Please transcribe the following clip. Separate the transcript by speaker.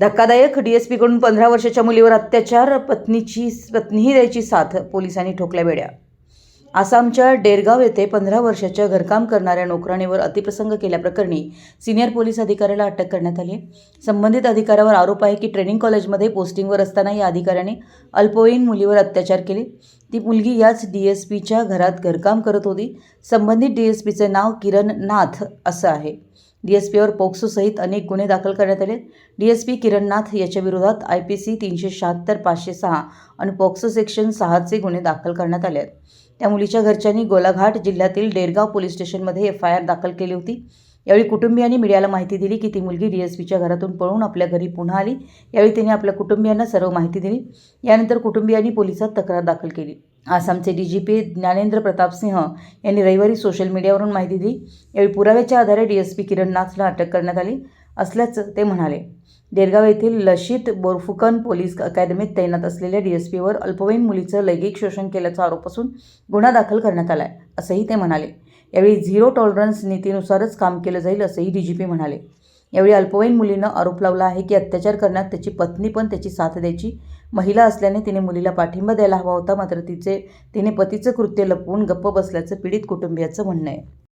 Speaker 1: धक्कादायक. डीएसपीकडून पंधरा वर्षाच्या मुलीवर अत्याचार पत्नीची पत्नीही द्यायची साथ पोलिसांनी ठोकल्या बेड्या. आसामच्या डेरगाव येथे पंधरा वर्षाच्या घरकाम करणाऱ्या नोकराणीवर अतिप्रसंग केल्याप्रकरणी सिनियर पोलीस अधिकाऱ्याला अटक करण्यात आली आहे. संबंधित अधिकाऱ्यावर आरोप आहे की ट्रेनिंग कॉलेजमध्ये पोस्टिंगवर असताना या अधिकाऱ्याने अल्पवयीन मुलीवर अत्याचार केले. ती मुलगी याच डी एस पीच्या घरात घरकाम करत होती. संबंधित डी एस पीचे नाव किरण नाथ असं आहे. डी एस पीवर पोक्सोसहित अनेक गुन्हे दाखल करण्यात आले. D S P Kiran Nath याच्या विरोधात आय पी सी तीनशे शहात्तर पाचशे सहा आणि पॉक्सो सेक्शन सहाचे गुन्हे दाखल करण्यात आले आहेत. त्या मुलीच्या घरच्यांनी गोलाघाट जिल्ह्यातील डेरगाव पोलीस स्टेशनमध्ये एफ आय आर दाखल केली होती. यावेळी कुटुंबियांनी मीडियाला माहिती दिली की ती मुलगी डी एस पीच्या घरातून पळून आपल्या घरी पुन्हा आली. यावेळी तिने आपल्या कुटुंबियांना सर्व माहिती दिली. यानंतर कुटुंबियांनी पोलिसात तक्रार दाखल केली. आसामचे D G P Gyanendra Pratap Singh यांनी रविवारी सोशल मीडियावरून माहिती दिली. यावेळी पुराव्याच्या आधारे डी एस पी किरण नाथला अटक करण्यात आली असल्याचं ते म्हणाले. देरगाव येथील लशित बोरफुकन पोलीस अकॅदमीत तैनात असलेल्या डी एस पीवर अल्पवयीन मुलीचं लैंगिक शोषण केल्याचा आरोप असून गुन्हा दाखल करण्यात आला आहे असंही ते म्हणाले. यावेळी झिरो टॉलरन्स नीतीनुसारच काम केलं जाईल असंही डी जी पी म्हणाले. यावेळी अल्पवयीन मुलीनं आरोप लावला आहे की अत्याचार करण्यात त्याची पत्नी पण त्याची साथ द्यायची. महिला असल्याने तिने मुलीला पाठिंबा द्यायला हवा होता मात्र तिचे तिने पतीचं कृत्य लपवून गप्प बसल्याचं पीडित कुटुंबियाचं म्हणणं आहे.